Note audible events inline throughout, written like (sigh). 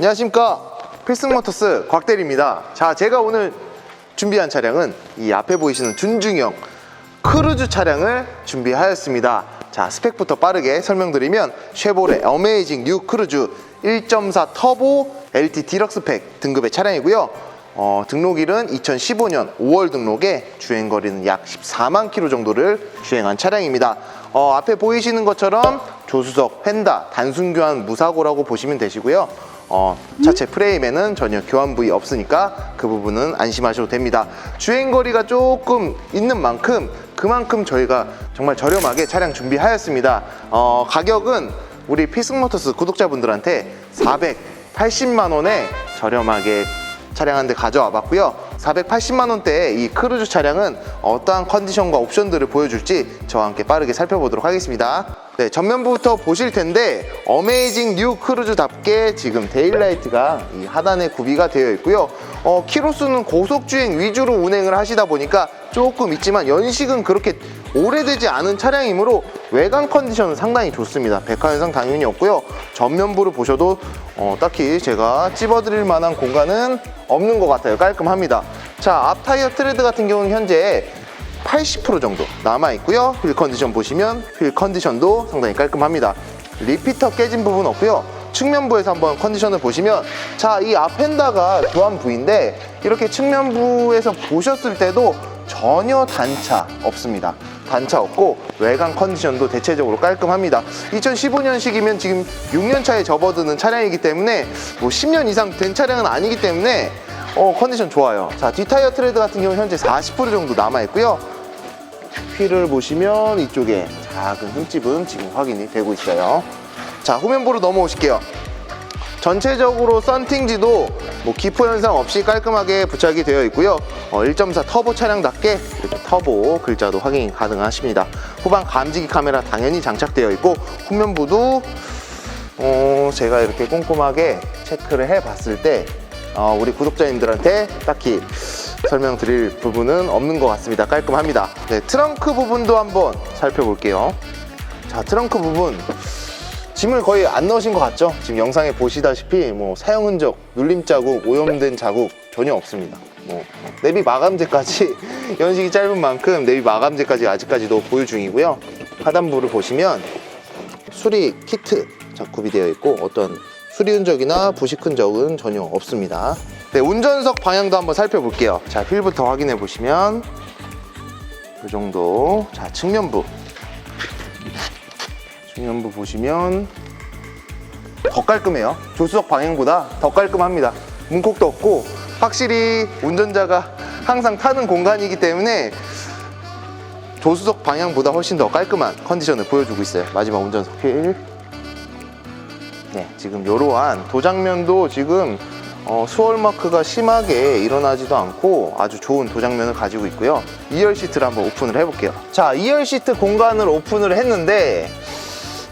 안녕하십니까. 필승모터스 곽대리입니다. 자 제가 오늘 준비한 차량은 이 앞에 보이시는 준중형 크루즈 차량을 준비하였습니다. 자 스펙부터 빠르게 설명드리면 쉐보레 어메이징 뉴 크루즈 1.4 터보 LT 디럭스 팩 등급의 차량이고요. 어, 등록일은 2015년 5월 등록에 주행거리는 약 14만 킬로 정도를 주행한 차량입니다 어, 앞에 보이시는 것처럼 조수석, 휀다, 단순 교환 무사고라고 보시면 되시고요. 어, 차체 프레임에는 전혀 교환 부위 없으니까 그 부분은 안심하셔도 됩니다. 주행 거리가 조금 있는 만큼 그만큼 저희가 정말 저렴하게 차량 준비하였습니다. 어, 가격은 우리 피스모터스 구독자분들한테 480만 원에 저렴하게 차량 한 대 가져와 봤고요. 480만 원대의 이 크루즈 차량은 어떠한 컨디션과 옵션들을 보여줄지 저와 함께 빠르게 살펴보도록 하겠습니다. 네, 전면부터 보실 텐데 어메이징 뉴 크루즈답게 지금 데일라이트가 이 하단에 구비가 되어 있고요. 어, 키로수는 고속 주행 위주로 운행을 하시다 보니까 조금 있지만 연식은 그렇게 오래되지 않은 차량이므로 외관 컨디션은 상당히 좋습니다. 백화 현상 당연히 없고요. 전면부를 보셔도 어, 딱히 제가 찝어드릴 만한 공간은 없는 것 같아요. 깔끔합니다. 자, 앞 타이어 트레드 같은 경우는 현재 80% 정도 남아 있고요. 휠 컨디션 보시면 휠 컨디션도 상당히 깔끔합니다. 리피터 깨진 부분 없고요. 측면부에서 한번 컨디션을 보시면 자, 이 앞핸다가 교환 부인데 이렇게 측면부에서 보셨을 때도 전혀 단차 없습니다. 단차 없고 외관 컨디션도 대체적으로 깔끔합니다. 2015년식이면 지금 6년 차에 접어드는 차량이기 때문에 뭐 10년 이상 된 차량은 아니기 때문에 어, 컨디션 좋아요. 자, 뒷타이어 트레드 같은 경우 현재 40% 정도 남아 있고요. 휠을 보시면 이쪽에 작은 흠집은 지금 확인이 되고 있어요. 자, 후면부로 넘어오실게요. 전체적으로 썬팅지도 뭐 기포 현상 없이 깔끔하게 부착이 되어 있고요. 어, 1.4 터보 차량답게 이렇게 터보 글자도 확인 가능하십니다. 후방 감지기 카메라 당연히 장착되어 있고 후면부도 어, 제가 이렇게 꼼꼼하게 체크를 해봤을 때 어, 우리 구독자님들한테 딱히 설명드릴 부분은 없는 것 같습니다. 깔끔합니다. 네, 트렁크 부분도 한번 살펴볼게요. 자, 트렁크 부분 짐을 거의 안 넣으신 것 같죠? 지금 영상에 보시다시피 뭐 사용 흔적, 눌림 자국, 오염된 자국 전혀 없습니다. 뭐 내비 마감재까지 (laughs) 연식이 짧은 만큼 내비 마감재까지 아직까지도 보유 중이고요. 하단부를 보시면 수리 키트 작업이 되어 있고 어떤 수리 흔적이나 부식 흔적은 전혀 없습니다. 네, 운전석 방향도 한번 살펴볼게요. 자, 휠부터 확인해 보시면 이 정도. 자, 측면부. 측면부 보시면 더 깔끔해요. 조수석 방향보다 더 깔끔합니다. 문콕도 없고 확실히 운전자가 항상 타는 공간이기 때문에 조수석 방향보다 훨씬 더 깔끔한 컨디션을 보여주고 있어요. 마지막 운전석 휠. 네, 지금 이러한 도장면도 지금 어, 수월 마크가 심하게 일어나지도 않고 아주 좋은 도장면을 가지고 있고요. 2열 시트를 한번 오픈을 해볼게요. 자, 2열 시트 공간을 오픈을 했는데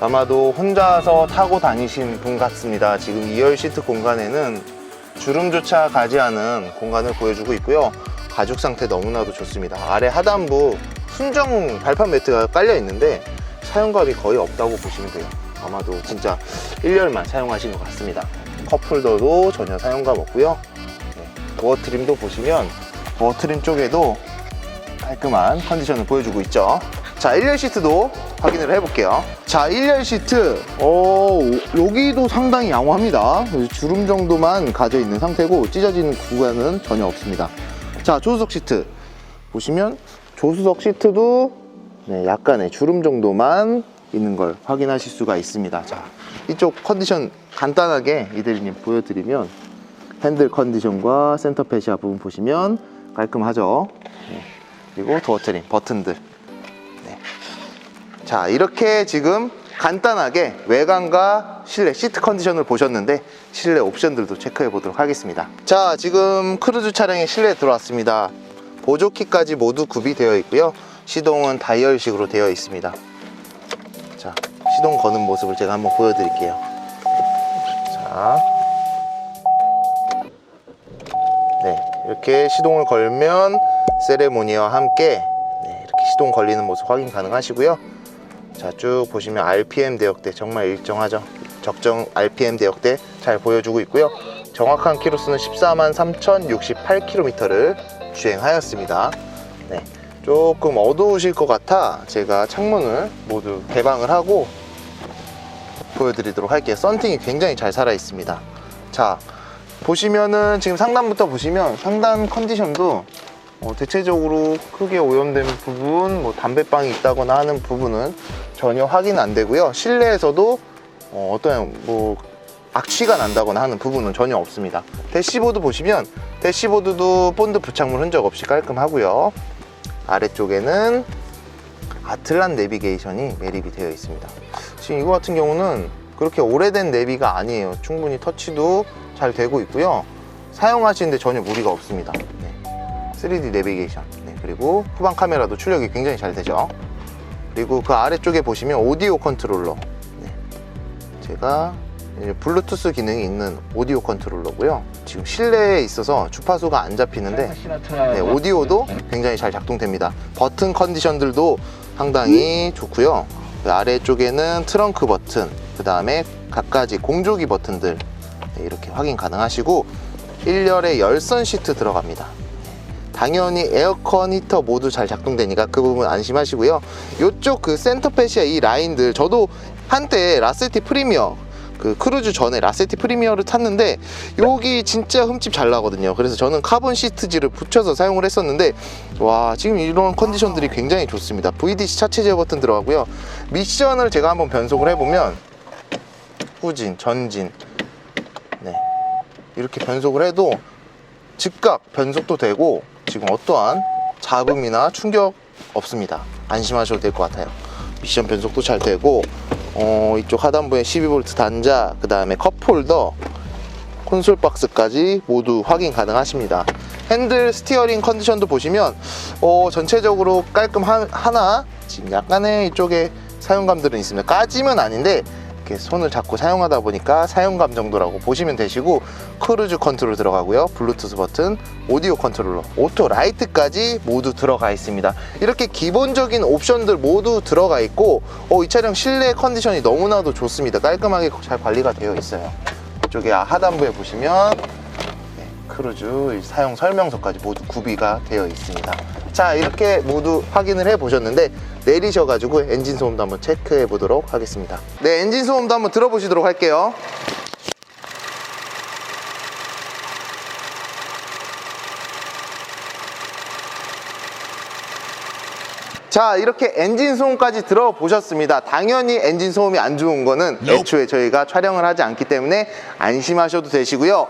아마도 혼자서 타고 다니신 분 같습니다. 지금 2열 시트 공간에는 주름조차 가지 않은 공간을 보여주고 있고요. 가죽 상태 너무나도 좋습니다. 아래 하단부 순정 발판 매트가 깔려 있는데 사용감이 거의 없다고 보시면 돼요. 아마도 진짜 1열만 사용하신 것 같습니다. 컵홀더도 전혀 사용감 없고요. 네, 도어 트림도 보시면 도어 트림 쪽에도 깔끔한 컨디션을 보여주고 있죠. 자, 1열 시트도 확인을 해볼게요. 자, 1열 시트, 어, 여기도 상당히 양호합니다. 주름 정도만 가져 있는 상태고 찢어지는 구간은 전혀 없습니다. 자, 조수석 시트 보시면 조수석 시트도 네, 약간의 주름 정도만 있는 걸 확인하실 수가 있습니다. 자, 이쪽 컨디션 간단하게 이대리님 보여드리면 핸들 컨디션과 센터 페시아 부분 보시면 깔끔하죠. 네, 그리고 도어 트림 버튼들. 네. 자, 이렇게 지금 간단하게 외관과 실내 시트 컨디션을 보셨는데 실내 옵션들도 체크해 보도록 하겠습니다. 자, 지금 크루즈 차량의 실내에 들어왔습니다. 보조키까지 모두 구비되어 있고요. 시동은 다이얼식으로 되어 있습니다. 자, 시동 거는 모습을 제가 한번 보여드릴게요. 자, 네, 이렇게 시동을 걸면 세레모니와 함께 네, 이렇게 시동 걸리는 모습 확인 가능하시고요. 자, 쭉 보시면 RPM 대역대 정말 일정하죠. 적정 RPM 대역대 잘 보여주고 있고요. 정확한 키로수는 14만 3,068km를 주행하였습니다. 네, 조금 어두우실 것 같아 제가 창문을 모두 개방을 하고 보여드리도록 할게요. 썬팅이 굉장히 잘 살아 있습니다. 자, 보시면은 지금 상단부터 보시면 상단 컨디션도 어, 대체적으로 크게 오염된 부분, 뭐 담배빵이 있다거나 하는 부분은 전혀 확인 안 되고요. 실내에서도 어, 어떤 뭐 악취가 난다거나 하는 부분은 전혀 없습니다. 대시보드 보시면 대시보드도 본드 부착물 흔적 없이 깔끔하고요. 아래쪽에는 아틀란 내비게이션이 매립이 되어 있습니다. 지금 이거 같은 경우는 그렇게 오래된 내비가 아니에요. 충분히 터치도 잘 되고 있고요. 사용하시는데 전혀 무리가 없습니다. 네. 3D 내비게이션. 네, 그리고 후방 카메라도 출력이 굉장히 잘 되죠. 그리고 그 아래쪽에 보시면 오디오 컨트롤러. 네. 제가 블루투스 기능이 있는 오디오 컨트롤러고요. 지금 실내에 있어서 주파수가 안 잡히는데 네, 오디오도 굉장히 잘 작동됩니다. 버튼 컨디션들도 상당히 좋고요. 그 아래쪽에는 트렁크 버튼, 그 다음에 갖가지 공조기 버튼들 네, 이렇게 확인 가능하시고 1열에 열선 시트 들어갑니다. 당연히 에어컨 히터 모두 잘 작동되니까 그 부분 안심하시고요. 이쪽 그 센터 페시아 이 라인들 저도 한때 라세티 프리미어 그 크루즈 전에 라세티 프리미어를 탔는데 여기 진짜 흠집 잘 나거든요. 그래서 저는 카본 시트지를 붙여서 사용을 했었는데 와 지금 이런 컨디션들이 굉장히 좋습니다. VDC 차체 제어 버튼 들어가고요. 미션을 제가 한번 변속을 해보면 후진, 전진, 네 이렇게 변속을 해도 즉각 변속도 되고 지금 어떠한 잡음이나 충격 없습니다. 안심하셔도 될 것 같아요. 미션 변속도 잘 되고 어, 이쪽 하단부에 12V 단자, 그 다음에 컵홀더, 콘솔 박스까지 모두 확인 가능하십니다. 핸들 스티어링 컨디션도 보시면 어, 전체적으로 깔끔하나 지금 약간의 이쪽에 사용감들은 있습니다. 까짐은 아닌데 이렇게 손을 잡고 사용하다 보니까 사용감 정도라고 보시면 되시고 크루즈 컨트롤 들어가고요. 블루투스 버튼 오디오 컨트롤러 오토 라이트까지 모두 들어가 있습니다. 이렇게 기본적인 옵션들 모두 들어가 있고 어, 이 차량 실내 컨디션이 너무나도 좋습니다. 깔끔하게 잘 관리가 되어 있어요. 이쪽에 하단부에 보시면 네, 크루즈 사용 설명서까지 모두 구비가 되어 있습니다. 자, 이렇게 모두 확인을 해 보셨는데 내리셔가지고 엔진 소음도 한번 체크해 보도록 하겠습니다. 네, 엔진 소음도 한번 들어보시도록 할게요. 자 이렇게 엔진 소음까지 들어보셨습니다 당연히 엔진 소음이 안 좋은 거는 애초에 저희가 촬영을 하지 않기 때문에 안심하셔도 되시고요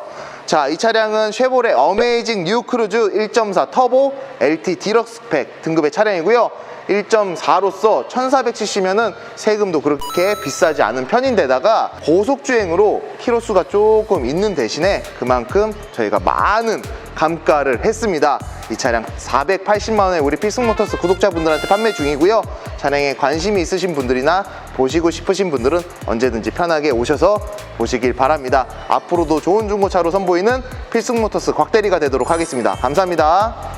자 이 차량은 쉐보레 어메이징 뉴 크루즈 1.4 터보 LT 디럭스 팩 등급의 차량이고요 1.4로서 1400cc면은 세금도 그렇게 비싸지 않은 편인데다가 고속주행으로 키로수가 조금 있는 대신에 그만큼 저희가 많은 감가를 했습니다. 이 차량 480만 원에 우리 필승모터스 구독자분들한테 판매 중이고요. 차량에 관심이 있으신 분들이나 보시고 싶으신 분들은 언제든지 편하게 오셔서 보시길 바랍니다. 앞으로도 좋은 중고차로 선보이는 필승모터스 곽대리가 되도록 하겠습니다. 감사합니다.